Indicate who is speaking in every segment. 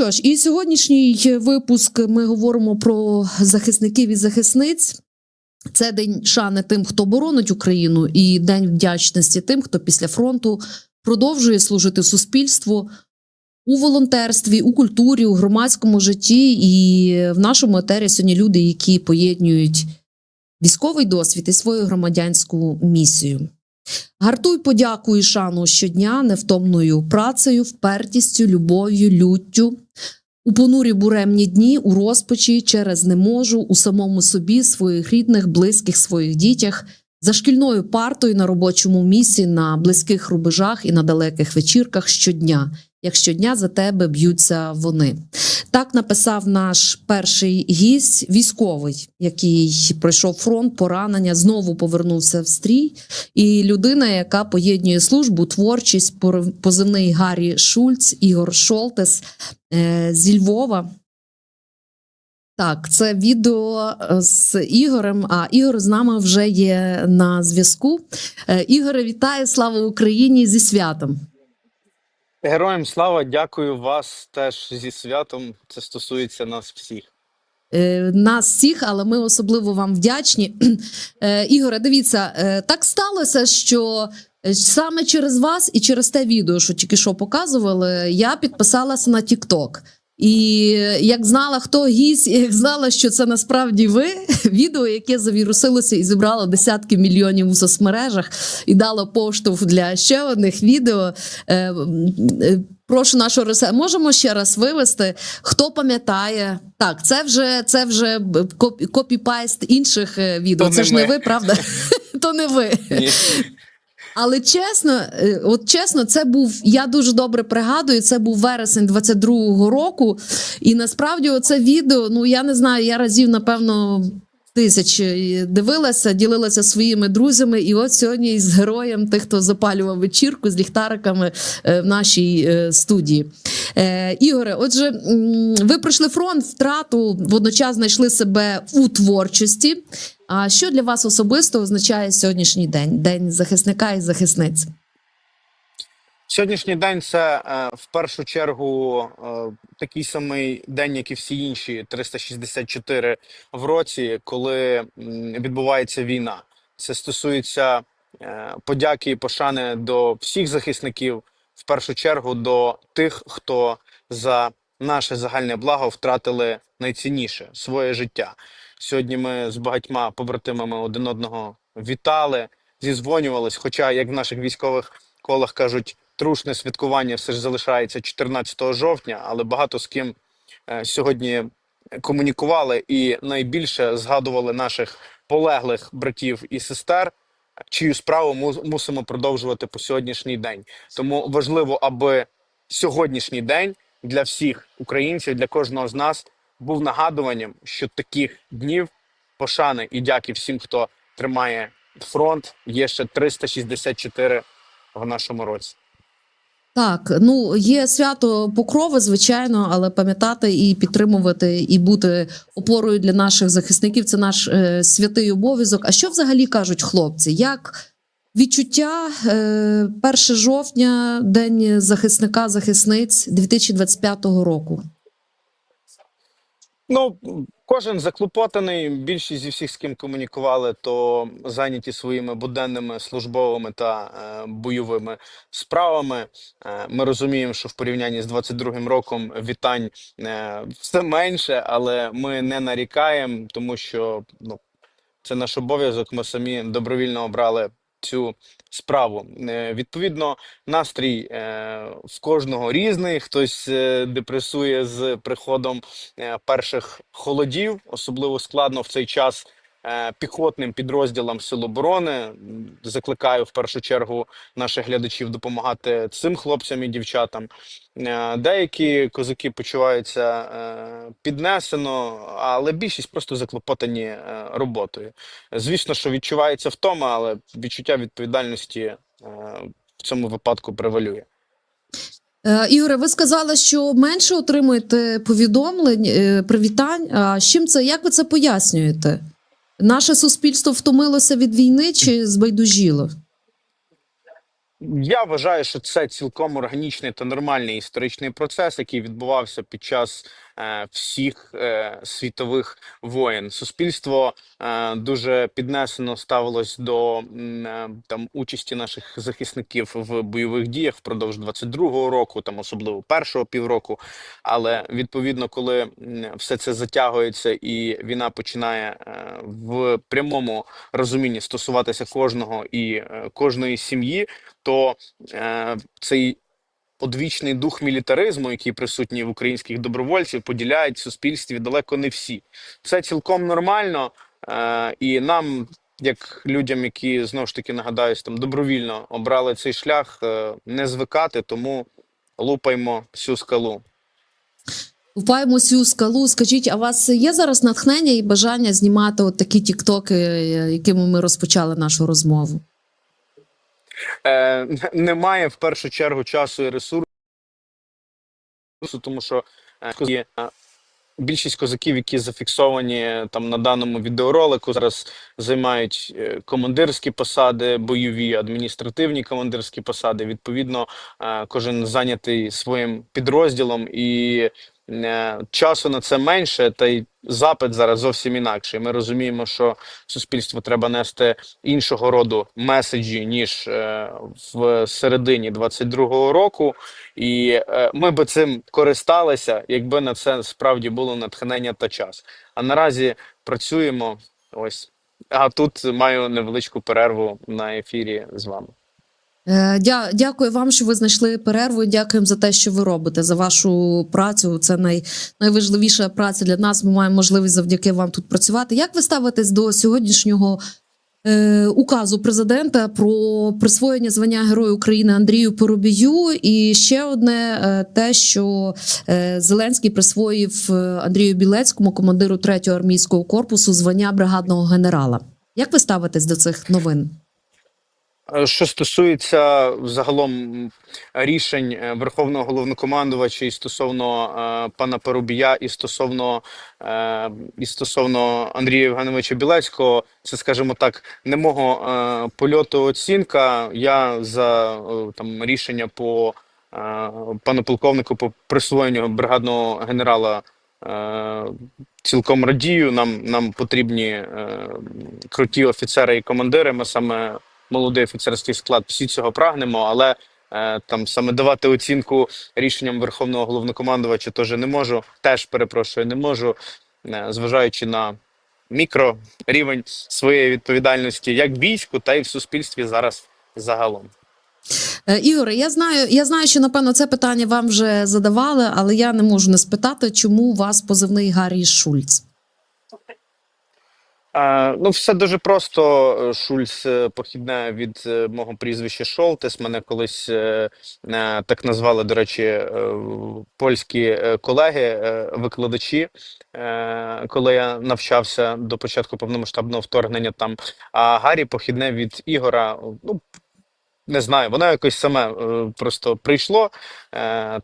Speaker 1: що ж, і сьогоднішній випуск ми говоримо про захисників і захисниць. Це день шани тим, хто боронить Україну, і день вдячності тим, хто після фронту продовжує служити суспільству у волонтерстві, у культурі, у громадському житті. І в нашому етері сьогодні люди, які поєднують військовий досвід і свою громадянську місію. Гартуй подяку і шану щодня невтомною працею, впертістю, любов'ю, люттю. У понурі буремні дні, у розпачі, через не можу, у самому собі, своїх рідних, близьких, своїх дітях, за шкільною партою на робочому місці, на близьких рубежах і на далеких вечірках щодня, як щодня за тебе б'ються вони. Так написав наш перший гість, військовий, який пройшов фронт, поранення, знову повернувся в стрій. І людина, яка поєднує службу, творчість, позивний Гаррі Шульц, Ігор Шолтес е, зі Львова. Так, це відео е, з Ігорем. А Ігор з нами вже є на зв'язку. Е, Ігоре, вітаю! Слава Україні зі святом!
Speaker 2: Героям слава, дякую вас теж зі святом. Це стосується нас всіх.
Speaker 1: Е, Нас всіх, але ми особливо вам вдячні. Ігоре, дивіться, так сталося, що саме через вас і через те відео, що тільки що показували, я підписалася на TikTok. І як знала, хто гість, як знала, що це насправді ви, відео, яке завірусилося і зібрало десятки мільйонів у соцмережах, і дало поштовх для ще одних відео. Е, е, Прошу нашого ресе. Можемо ще раз вивести. Хто пам'ятає? Так, це вже це вже копі-пайст інших е, відео.
Speaker 2: То
Speaker 1: це
Speaker 2: не
Speaker 1: ж не
Speaker 2: ми.
Speaker 1: ви, правда? То не ви.
Speaker 2: Ні.
Speaker 1: Але чесно, е, от чесно, це був. Я дуже добре пригадую. Це був вересень 22-го року. І насправді, оце відео, ну я не знаю, я разів, напевно. Тисячі дивилася, ділилася своїми друзями, і от сьогодні із героєм тих, хто запалював вечірку з ліхтариками е, в нашій е, студії. Ігоре, отже, ви пройшли фронт, втрату, водночас знайшли себе у творчості. А що для вас особисто означає сьогоднішній день? День захисника і захисниць?
Speaker 2: Сьогоднішній день це е, в першу чергу е, такий самий день, як і всі інші 364 в році, коли відбувається війна. Це стосується е, подяки і пошани до всіх захисників, в першу чергу до тих, хто за наше загальне благо втратили найцінніше своє життя. Сьогодні ми з багатьма побратимами один одного вітали, зізвонювались. Хоча, як в наших військових колах кажуть, трушне святкування все ж залишається 14 жовтня, але багато з ким е, сьогодні комунікували і найбільше згадували наших полеглих братів і сестер, чию справу му- мусимо продовжувати по сьогоднішній день. Тому важливо, аби сьогоднішній день для всіх українців, для кожного з нас був нагадуванням, що таких днів пошани і дяки всім, хто тримає фронт, є ще 364 в нашому році.
Speaker 1: Так, ну є свято Покрови, звичайно, але пам'ятати і підтримувати, і бути опорою для наших захисників це наш е, святий обов'язок. А що взагалі кажуть хлопці? Як відчуття е, 1 жовтня, день захисника захисниць 2025 року?
Speaker 2: Ну, кожен заклопотаний. Більшість зі всіх, з ким комунікували, то зайняті своїми буденними службовими та е, бойовими справами. Е, ми розуміємо, що в порівнянні з 22-м роком вітань е, все менше, але ми не нарікаємо, тому що ну, це наш обов'язок. Ми самі добровільно обрали цю справу. Е, Відповідно, настрій е, в кожного різний. Хтось е, депресує з приходом перших холодів, особливо складно в цей час. Е, Піхотним підрозділам Сил оборони закликаю в першу чергу наших глядачів допомагати цим хлопцям і дівчатам. Е, Деякі козаки почуваються е, піднесено, але більшість просто заклопотані роботою. Звісно, що відчувається втома, але відчуття відповідальності в цьому випадку превалює.
Speaker 1: Ігоре, ви сказали, що менше отримуєте повідомлень, привітань. А з чим це? Як ви це пояснюєте? Наше суспільство втомилося від війни чи збайдужіло?
Speaker 2: Я вважаю, що це цілком органічний та нормальний історичний процес, який відбувався під час е, всіх е, світових воєн. Суспільство е, дуже піднесено ставилось до е, там участі наших захисників в бойових діях впродовж 22-го року, там особливо першого півроку. Але відповідно, коли все це затягується і війна починає е, в прямому розумінні стосуватися кожного і е, кожної сім'ї, то е, цей одвічний дух мілітаризму, який присутній в українських добровольців, поділяють в суспільстві далеко не всі. Це цілком нормально, е, і нам, як людям, які знову ж таки нагадаюсь, там добровільно обрали цей шлях, е, не звикати, тому лупаймо всю скалу.
Speaker 1: Впаємо цю скалу. Скажіть, а у вас є зараз натхнення і бажання знімати от такі тіктоки, е, якими ми розпочали нашу розмову?
Speaker 2: Е, немає в першу чергу часу і ресурсу, тому що е, е, більшість козаків, які зафіксовані там на даному відеоролику, зараз займають е, командирські посади, бойові, адміністративні командирські посади. Відповідно, е, кожен зайнятий своїм підрозділом і е, часу на це менше, та й запит зараз зовсім інакший. Ми розуміємо, що суспільству треба нести іншого роду меседжі ніж е, в середині 22-го року, і е, ми би цим користалися, якби на це справді було натхнення та час. А наразі працюємо ось. А тут маю невеличку перерву на ефірі з вами.
Speaker 1: Е, дя- Дякую вам, що ви знайшли перерву. Дякуємо за те, що ви робите, за вашу працю. Це най, найважливіша праця для нас. Ми маємо можливість завдяки вам тут працювати. Як ви ставитесь до сьогоднішнього е, указу президента про присвоєння звання Герою України Андрію Поробію? І ще одне е, те, що е, Зеленський присвоїв е, Андрію Білецькому, командиру 3-го армійського корпусу, звання бригадного генерала. Як ви ставитесь до цих новин?
Speaker 2: Е, Що стосується загалом рішень е, Верховного головнокомандувача і стосовно е, пана Парубія, і стосовно е, і стосовно Андрія Євгеновича Білецького, це, скажімо так, не мого е, польоту оцінка. Я за е, там рішення по е, пану полковнику по присвоєнню бригадного генерала. е, Цілком радію. Нам нам потрібні е, круті офіцери і командири. Ми саме молодий офіцерський склад, всі цього прагнемо, але е, там саме давати оцінку рішенням Верховного головнокомандувача теж не можу. Теж перепрошую, не можу, е, зважаючи на мікрорівень своєї відповідальності як війську, та й в суспільстві зараз загалом.
Speaker 1: Е, Ігоре, я знаю, я знаю, що напевно це питання вам вже задавали, але я не можу не спитати, чому у вас позивний Гаррі Шульц.
Speaker 2: Ну, все дуже просто. Е, Шульц е, похідне від е, мого прізвища Шолтес. Мене колись так назвали, до речі, польські колеги, викладачі, е, коли я навчався до початку повномасштабного вторгнення там. А Гаррі похідне від Ігора. Ну, не знаю, воно якось саме просто прийшло,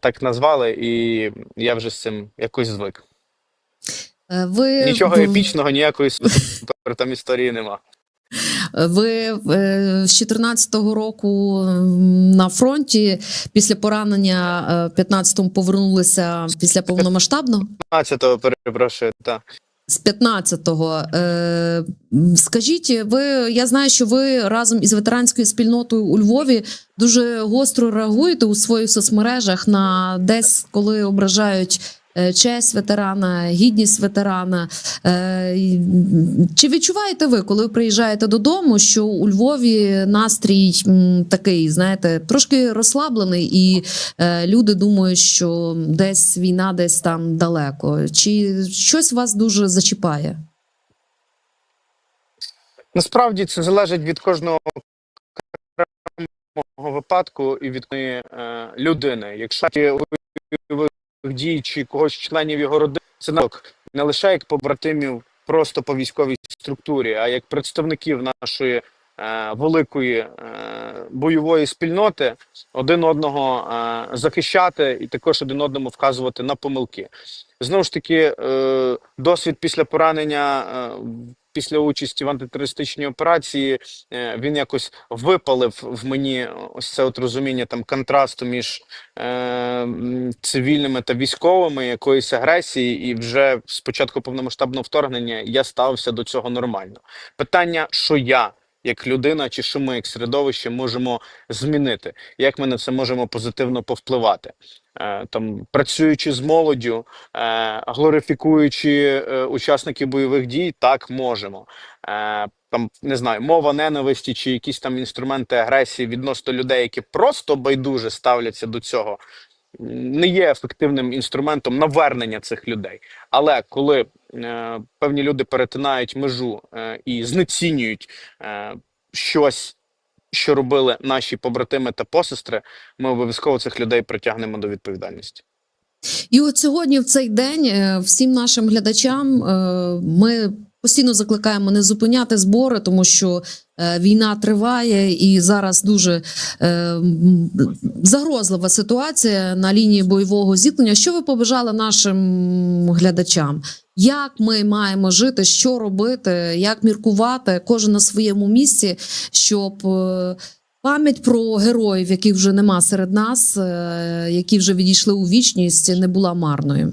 Speaker 2: так назвали, і я вже з цим якось звик.
Speaker 1: Е, Ви
Speaker 2: Нічого епічного, ніякої супер там історії нема.
Speaker 1: Ви е, з 14-го року на фронті після поранення е, 15-му повернулися після повномасштабного.
Speaker 2: 15-го, перепрошую, так.
Speaker 1: З 15-го. Е, скажіть, ви я знаю, що ви разом із ветеранською спільнотою у Львові дуже гостро реагуєте у своїх соцмережах на десь, коли ображають. Е, Честь ветерана, гідність ветерана. Е, Чи відчуваєте ви, коли ви приїжджаєте додому, що у Львові настрій такий, знаєте, трошки розслаблений, і е, люди думають, що десь війна, десь там далеко. Чи щось вас дуже зачіпає?
Speaker 2: Насправді це залежить від кожного випадку і від людини. Якщо бойових дій чи когось членів його родини, це не лише як побратимів просто по військовій структурі, а як представників нашої е, великої е, бойової спільноти один одного е, захищати і також один одному вказувати на помилки. Знову ж таки, е, досвід після поранення е, після участі в антитерористичній операції е, він якось випалив в мені ось це от розуміння там контрасту між е, цивільними та військовими, якоїсь агресії, і вже з початку повномасштабного вторгнення я ставився до цього нормально. Питання, що я. Як людина, чи що ми, як середовище, можемо змінити, як ми на це можемо позитивно повпливати, там працюючи з молоддю, е, глорифікуючи е, учасників бойових дій, так можемо. Е, там не знаю, мова ненависті чи якісь там інструменти агресії відносно людей, які просто байдуже ставляться до цього, не є ефективним інструментом навернення цих людей. Але коли е, певні люди перетинають межу е, і знецінюють е, щось, що робили наші побратими та посестри, ми обов'язково цих людей притягнемо до відповідальності.
Speaker 1: І от сьогодні, в цей день, е, всім нашим глядачам е, ми постійно закликаємо не зупиняти збори, тому що е, війна триває і зараз дуже загрозлива ситуація на лінії бойового зіткнення. Що ви побажали нашим глядачам? Як ми маємо жити, що робити, як міркувати, кожен на своєму місці, щоб е, Пам'ять про героїв, яких вже нема серед нас, е, які вже відійшли у вічність, не була марною.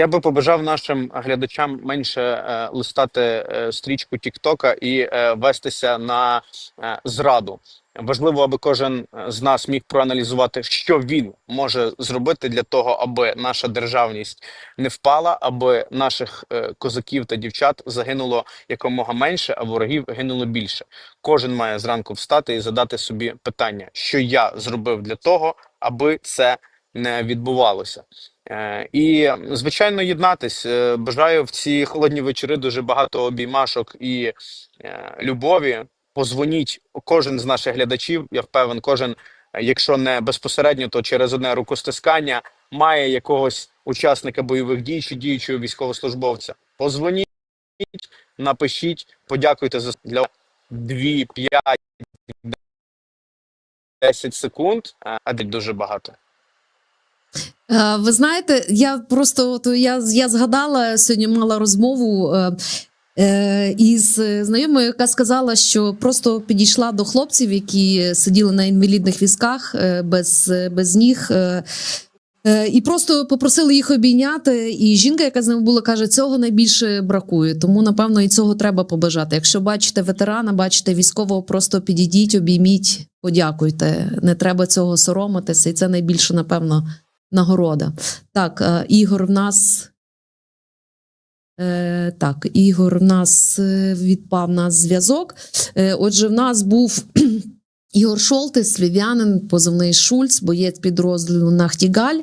Speaker 2: Я би побажав нашим глядачам менше е, листати е, стрічку Тіктока і е, вестися на е, зраду. Важливо, аби кожен з нас міг проаналізувати, що він може зробити для того, аби наша державність не впала, аби наших е, козаків та дівчат загинуло якомога менше, а ворогів гинуло більше. Кожен має зранку встати і задати собі питання, що я зробив для того, аби це не відбувалося. Е, І звичайно, єднатись. Е, Бажаю в ці холодні вечори дуже багато обіймашок і е, любові. Позвоніть кожен з наших глядачів. Я впевнен, кожен, якщо не безпосередньо, то через одне рукостискання має якогось учасника бойових дій чи діючого військовослужбовця. Позвоніть, напишіть, подякуйте за для 2, 5, 10 секунд, а дуже багато.
Speaker 1: Е, Ви знаєте, я просто от я, я згадала сьогодні мала розмову. е, е, Із знайомою, яка сказала, що просто підійшла до хлопців, які сиділи на інвалідних візках е, без, без ніг, і просто попросили їх обійняти. І жінка, яка з ними була, каже, цього найбільше бракує. Тому, напевно, і цього треба побажати. Якщо бачите ветерана, бачите військового, просто підійдіть, обійміть, подякуйте. Не треба цього соромитися, і це найбільше, напевно, нагорода. Так, е, Ігор в нас. Е, так, Ігор в нас е, відпав на зв'язок. Е, отже, в нас був Ігор Шолтис, львів'янин, позивний Шульц, боєць підрозділу Нахтігаль.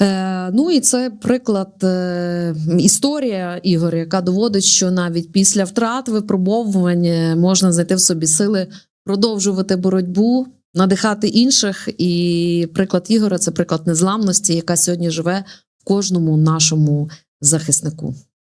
Speaker 1: Е, ну і це приклад е, історія Ігор, яка доводить, що навіть після втрат випробовувань е, можна знайти в собі сили продовжувати боротьбу, надихати інших. І приклад Ігора це приклад незламності, яка сьогодні живе в кожному нашому захиснику.